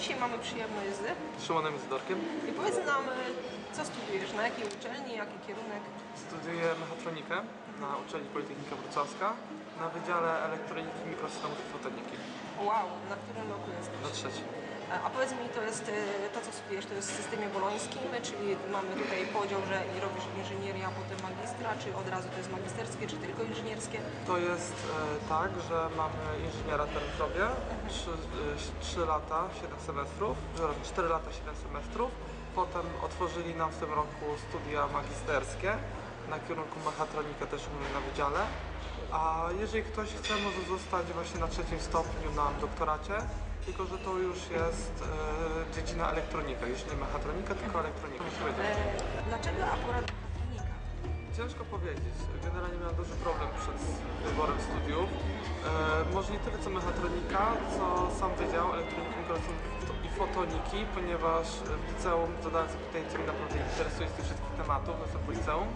dzisiaj mamy przyjemność z. Szymonem Izdorkiem. I powiedz nam, e, co studiujesz, na jakiej uczelni, jaki kierunek? Studiuję mechatronikę na uczelni Politechnika Wrocławska na Wydziale Elektroniki, Mikrosystemów i Fotoniki. Wow, na którym roku jesteś? Na trzecim. A powiedz mi, to jest e, to, co studiujesz, to jest w systemie bolońskim, czyli mamy tutaj podział, że robisz inżynierię, a potem magistra, czy od razu to jest magisterskie, czy tylko inżynierskie? To jest e, tak, że mamy inżyniera teraz robię, 3, lata, 7 semestrów, że robię 4 lata, 7 semestrów. Potem otworzyli nam w tym roku studia magisterskie na kierunku mechatronikę też u mnie na wydziale. A jeżeli ktoś chce, może zostać właśnie na trzecim stopniu na doktoracie, tylko że to już jest e, dziedzina elektronika, już nie mechatronika, tylko elektronika. E, dlaczego akurat mechatronika? Ciężko powiedzieć. Generalnie miałem duży problem przed wyborem studiów. E, może nie tyle co mechatronika, co sam wydział elektroniki, i fotoniki, ponieważ w liceum zadałem sobie pytanie, co mnie naprawdę interesuje z tych wszystkich tematów, no jestem po liceum.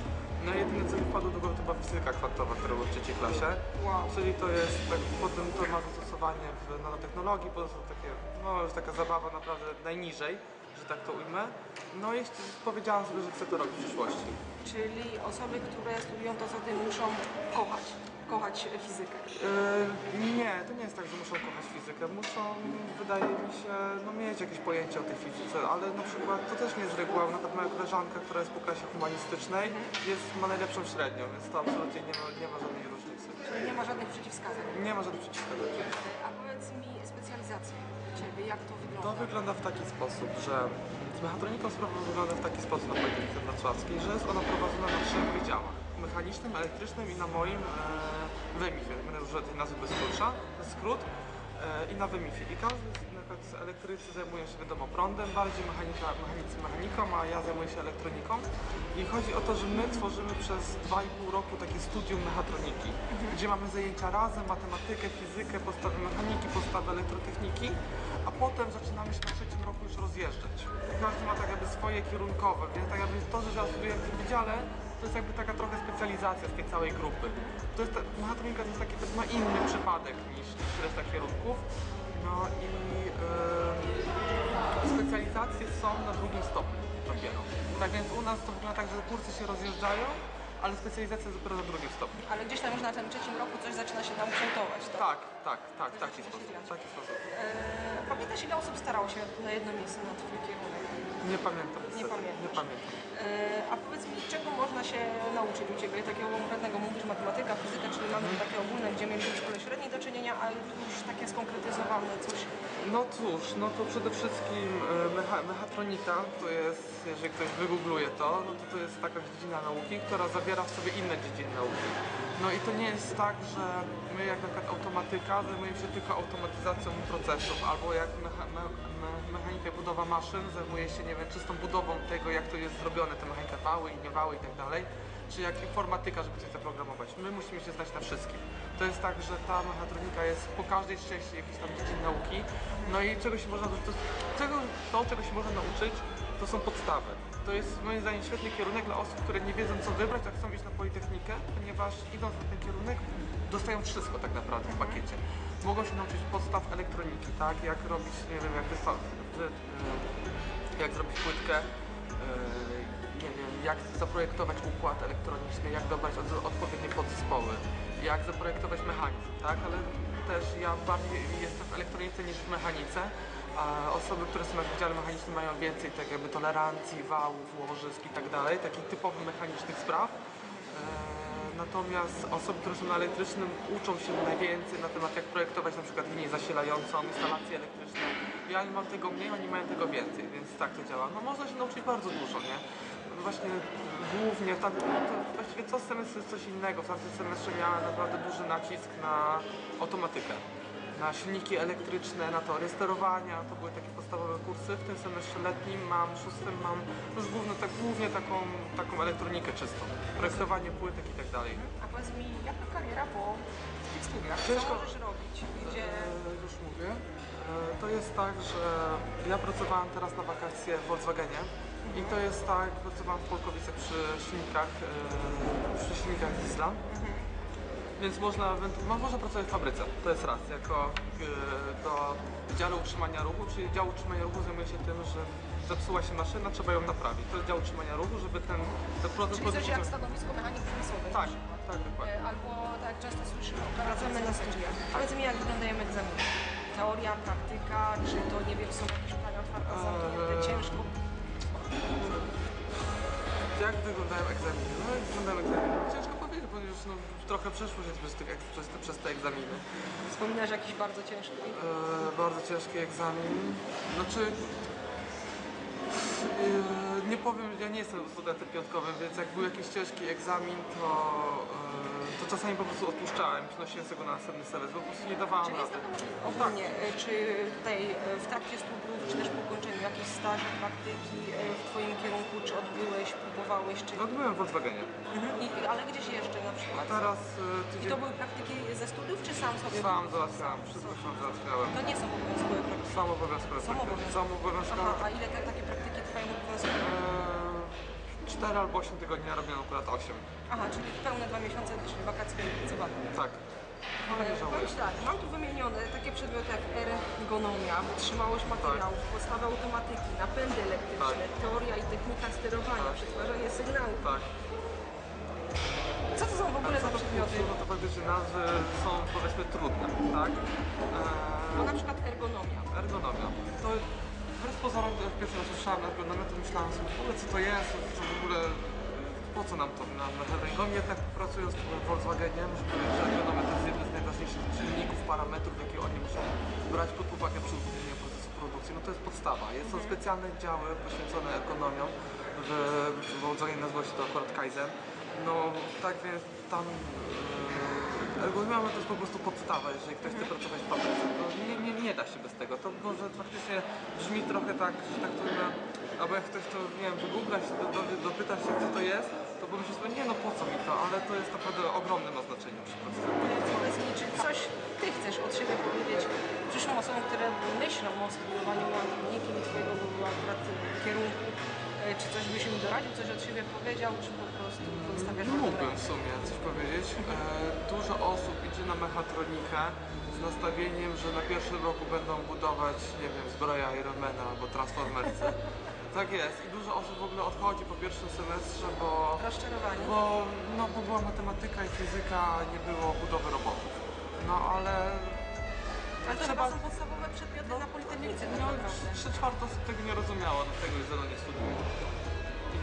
No jedyne co mi wpadło do głowy to była fizyka kwantowa, która była w trzeciej klasie. Wow. Czyli to jest, tak, potem to ma zastosowanie w nanotechnologii, po prostu takie, no już taka zabawa naprawdę najniżej, że tak to ujmę. No i powiedziałam sobie, że chcę to robić w przyszłości. Czyli osoby, które studiują to, ty muszą kochać, kochać fizykę. Yy, nie, to nie jest tak, że muszą kochać fizykę. Muszą, wydaje mi się, no, mieć jakieś pojęcie o tej fizyce, ale na przykład to też nie jest reguła. Na przykład moja koleżanka, która jest po klasie humanistycznej, jest, ma najlepszą średnią, więc to absolutnie nie ma, nie ma żadnej różnicy. Czyli nie ma żadnych przeciwwskazań. Nie ma żadnych przeciwwskazań. A powiedz mi specjalizację Ciebie, jak to wygląda? To wygląda w taki sposób, że z mechatroniką sprawa wygląda w taki sposób na Politechnice Wrocławskiej, że jest ona prowadzona na trzech wydziałach. Mechanicznym, elektrycznym i na moim e, WEMIF-ie. Będę używał tej nazwy bez skrót. I na WEMIF-ie. I każdy z, na przykład z elektrycy zajmuje się wiadomo prądem bardziej, mechanika, mechanicy mechaniką, a ja zajmuję się elektroniką. I chodzi o to, że my tworzymy przez 2,5 roku takie studium mechatroniki, gdzie mamy zajęcia razem, matematykę, fizykę, podstawy mechaniki, podstawy elektrotechniki, a potem zaczynamy się na trzecim roku już rozjeżdżać. Każdy ma tak jakby swoje kierunkowe, więc tak jakby to, że ja studiuję w tym wydziale, to jest jakby taka trochę specjalizacja z tej całej grupy. To jest, ta- mechatronika to jest taki to ma inny przypadek niż, niż reszta kierunków. No i e, specjalizacje są na drugim stopniu dopiero. Tak więc u nas to wygląda tak, że kursy się rozjeżdżają, ale specjalizacja jest dopiero na drugim stopniu. Ale gdzieś tam już na tym trzecim roku coś zaczyna się tam kształtować, tak? Tak, tak, tak, taki sposób. taki sposób. Eee, pamiętasz ile osób starało się na jedno miejsce na Twój kierunek? Nie pamiętam. niestety, pamiętasz. Nie pamiętam. Eee, a powiedz się nauczyć u Ciebie? Takiego konkretnego mówisz, matematyka, fizyka, czyli mamy takie ogólne, gdzie mieliśmy w szkole średniej do czynienia, ale już takie skonkretyzowane coś. No cóż, no to przede wszystkim e, mecha, mechatronika to jest, jeżeli ktoś wygoogluje to, no to to jest taka dziedzina nauki, która zawiera w sobie inne dziedziny nauki. No i to nie jest tak, że my jak na przykład automatyka zajmujemy się tylko automatyzacją procesów, albo jak mecha, me, me, mechanika budowa maszyn zajmuje się, nie wiem, czystą budową tego, jak to jest zrobione, te mechanika wały i niewały i tak dalej, czy jak informatyka, żeby coś zaprogramować. My musimy się znać na wszystkim. To jest tak, że ta mechatronika jest po każdej części jakiejś tam dziedzin nauki, no i czego się można, to, czego, to czego się można nauczyć, to są podstawy. To jest moim zdaniem świetny kierunek dla osób, które nie wiedzą co wybrać, a chcą iść na Politechnikę, ponieważ idąc na ten kierunek dostają wszystko tak naprawdę w pakiecie. Mogą się nauczyć podstaw elektroniki, tak? Jak robić, nie wiem, jak jak zrobić płytkę, y, nie wiem, jak zaprojektować układ elektroniczny, jak dobrać od, odpowiednie podzespoły, jak zaprojektować mechanizm, tak? Ale też ja bardziej jestem w elektronice niż w mechanice, a osoby, które są na wydziale mechanicznym mają więcej tak jakby tolerancji, wałów, łożysk i tak dalej, takich typowych mechanicznych spraw. Natomiast osoby, które są na elektrycznym uczą się najwięcej na temat jak projektować na przykład linię zasilającą, instalacje elektryczne. Ja mam tego mniej, oni mają tego więcej, więc tak to działa. No można się nauczyć bardzo dużo, nie? Właśnie głównie, tam, to właściwie co semestr jest coś innego. W tamtym semestrze miałem naprawdę duży nacisk na automatykę na silniki elektryczne, na teorię sterowania, to były takie podstawowe kursy. W tym semestrze letnim mam, szóstym mam już głównie, tak, głównie taką, taką elektronikę czystą, projektowanie płytek i tak dalej. A powiedz mi, jaka kariera po tych studiach? Co możesz robić? Gdzie... E, już mówię. E, to jest tak, że ja pracowałam teraz na wakacje w Volkswagenie i to jest tak, pracowałam w Polkowicach przy silnikach, e, przy silnikach diesla. Więc można, no, można pracować w fabryce, to jest raz, jako e, do działu utrzymania ruchu, czyli dział utrzymania ruchu zajmuje się tym, że zepsuła się maszyna, trzeba ją naprawić. To jest dział utrzymania ruchu, żeby ten, ten proces Czyli coś jak stanowisko mechanik przemysłowy. Tak, tak, dokładnie. E, Albo tak często słyszymy, wracamy na studiach. Powiedz mi, jak wyglądają egzaminy? Teoria, praktyka, czy to nie wiem, są jakieś pytania otwarte, zamknięte, Eee. ciężko? Jak wyglądają egzaminy? No jak wyglądają egzaminy? Ciężko powiedzieć, już no, trochę przeszło się przez, tych, przez, te, przez te egzaminy. Wspominasz jakiś bardzo ciężki? E, bardzo ciężki egzamin. Znaczy, e, nie powiem, ja nie jestem studentem piątkowym, więc jak był jakiś ciężki egzamin, to, e, to czasami po prostu odpuszczałem, przenosiłem sobie go na następny semestr, bo po prostu nie dawałem Czyli jest rady. taką ogólnie, e, czy tutaj e, w trakcie studiów, staże, praktyki e, w Twoim kierunku, czy odbyłeś, próbowałeś, czy... No byłem w Volkswagenie. Mhm. I, ale gdzieś jeszcze na przykład? Teraz e, I tydzień to były praktyki ze studiów, czy sam sobie? sam załatwiałem, wszystko sam załatwiałem. To nie są obowiązkowe praktyki. Sam obowiązkowe Są praktyki. Sam obowiązkowe. Aha, a ile te, takie praktyki trwają obowiązkowe? Eee, 4 albo 8 tygodni, ja robiłem akurat 8. Aha, czyli pełne dwa miesiące, czyli wakacje pracowane. Tak. Powiem tak, mam tu wymienione takie przedmioty jak ergonomia, wytrzymałość materiałów, podstawy automatyki, napędy elektryczne, Tak. teoria i technika sterowania, Tak. przetwarzanie sygnałów. Tak. Co to są w ogóle za przedmioty? No to faktycznie nazwy są powiedzmy trudne, tak? No Eee, na przykład ergonomia. ergonomia. To wbrew pozorom, jak pierwszy raz usłyszałem ergonomię, to myślałem sobie, w ogóle co to jest, co w ogóle, po co nam to na mechanizm? Jednak pracując w Volkswagenie, muszę powiedzieć, że czynników, parametrów, jakie oni muszą brać pod uwagę przy uwzględnieniu procesu produkcji. No to jest podstawa. Jest, są specjalne działy poświęcone ergonomiom, w, w Volkswagenie nazywa się to akurat Kaizen. No tak więc tam e, ergonomia to jest po prostu podstawa, jeżeli ktoś chce pracować w fabryce. To nie, nie, nie da się bez tego. To może faktycznie brzmi trochę tak, że tak to albo jak ktoś to, nie wiem, wygoogla się, do, do, dopyta się, co to jest, to sobie, nie no po co mi to, ale to jest naprawdę ogromne ma znaczenie przy procesie. Powiedz mi, czy coś Ty chcesz od siebie powiedzieć przyszłym osobom, które myślą o studiowaniu i Twojego akurat kierunku? E, Czy coś byś im doradził, coś od siebie powiedział, czy po prostu zostawiasz wolną Mógłbym w sumie coś powiedzieć. E, dużo osób idzie na mechatronikę z nastawieniem, że na pierwszym roku będą budować, nie wiem, zbroje Ironmana albo Transformersy. Tak jest i dużo osób w ogóle odchodzi po pierwszym semestrze, bo, Rozczarowanie. bo, no, bo była matematyka i fizyka, nie było budowy robotów. No ale Ale to chyba są podstawowe przedmioty na Politechnice no, trzy czwarte osób tego nie rozumiało, dlatego już zero nie studiuje.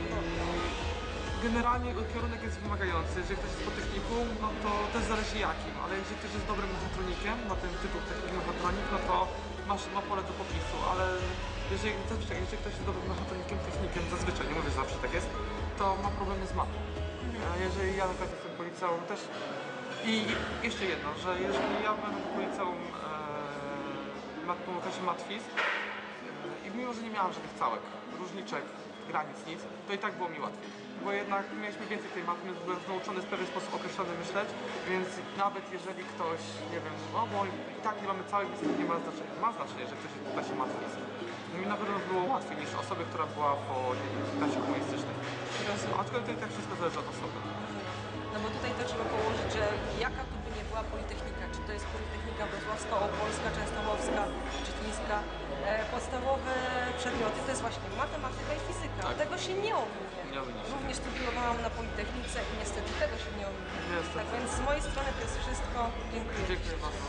I generalnie kierunek jest wymagający. Jeżeli ktoś jest po technikum, no to też zależy jakim, ale jeżeli ktoś jest dobrym mechatronikiem, ma ten tytuł technik mechatronik, no to masz, ma pole do popisu, ale jeżeli, zazwyczaj, jeżeli ktoś jest dobrym mechatronikiem, technikiem, zazwyczaj, nie mówię, że zawsze tak jest, to ma problemy z matą. A jeżeli ja na przykład jestem po liceum też i jeszcze jedno, że jeżeli ja będę po liceum e, mat, po okresie matwiz e, i mimo, że nie miałam żadnych całek, różniczek, granic, nic, to i tak było mi łatwiej. Bo jednak mieliśmy więcej tej matmy, byłem nauczony w pewien sposób określony myśleć, więc nawet jeżeli ktoś, nie wiem, no bo i tak nie mamy więc to nie ma znaczenia. Ma znaczenie, że ktoś klasie matwiz. No mi na pewno było łatwiej niż osobie, która była po, nie klasie komunistycznej. Aczkolwiek to i tak wszystko zależy od osoby. No bo tutaj to trzeba położyć, że jaka tu by nie była to jest Politechnika Wrocławska, Opolska, Częstochowska, Czytlińska, e, podstawowe przedmioty to jest właśnie matematyka i fizyka. Tak. Tego się nie ominie. Nie ominie się. Również studiowałam na Politechnice i niestety tego się nie ominie. Niestety. Tak więc z mojej strony to jest wszystko. Dziękuję. Dziękuję bardzo.